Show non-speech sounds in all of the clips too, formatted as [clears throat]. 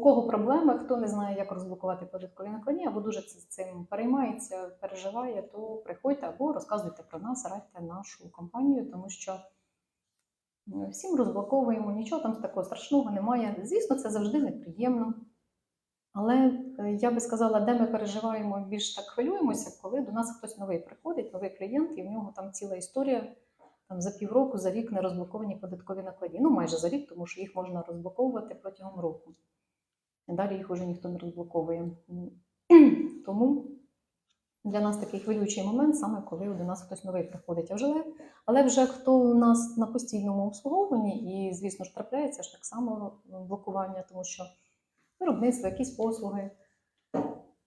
кого проблеми, хто не знає, як розблокувати податкові накладні, або дуже цим переймається, переживає, то приходьте або розказуйте про нас, радьте нашу компанію, тому що всім розблоковуємо, нічого там такого страшного немає. Звісно, це завжди неприємно. Але е, я би сказала, де ми переживаємо більш так хвилюємося, коли до нас хтось новий приходить, новий клієнт, і в нього там ціла історія там за півроку, за рік не розблоковані податкові накладні. Ну, майже за рік, тому що їх можна розблоковувати протягом року. Далі їх вже ніхто не розблоковує. [clears throat] Тому для нас такий хвилюючий момент, саме коли до нас хтось новий приходить. А вже, але вже хто у нас на постійному обслуговуванні, і, звісно ж, трапляється ж так само блокування, тому що виробництво, якісь послуги,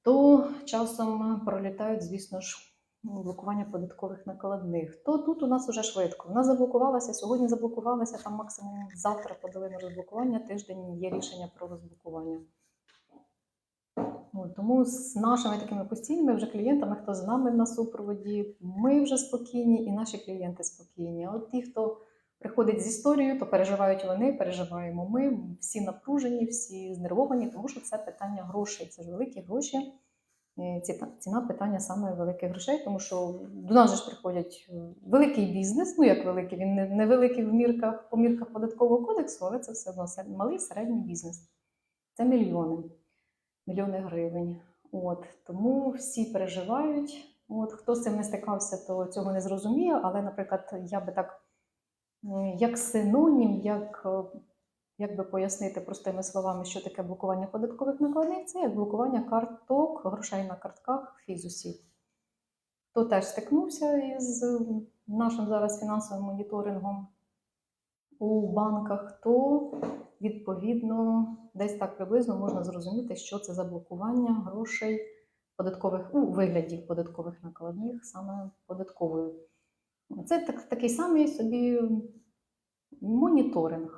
то часом пролітають, звісно ж, блокування податкових накладних. То тут у нас уже швидко. Вона заблокувалася, сьогодні заблокувалася, там максимум завтра подали на розблокування, тиждень є рішення про розблокування. От, тому з нашими такими постійними вже клієнтами, хто з нами на супроводі, ми вже спокійні і наші клієнти спокійні. А От ті, хто приходить з історією, то переживають вони, переживаємо ми. Всі напружені, всі знервовані, тому що це питання грошей. Це ж великі гроші. Ціна, питання саме великих грошей, тому що до нас же ж приходять е, великий бізнес. Ну як великий, він не великий в мірках по мірках податкового кодексу, але це все одно малий середній бізнес. Це мільйони, мільйони гривень. От тому всі переживають. От хто з цим не стикався, то цього не зрозуміє. Але, наприклад, я би так як синонім, як, е, як би пояснити простими словами, що таке блокування податкових накладних, це як блокування карток, грошей на картках фізусів. Хто теж стикнувся із нашим зараз фінансовим моніторингом у банках, то відповідно десь так приблизно можна зрозуміти, що це за блокування грошей податкових у вигляді податкових накладних саме податковою. Це так, такий самий собі моніторинг.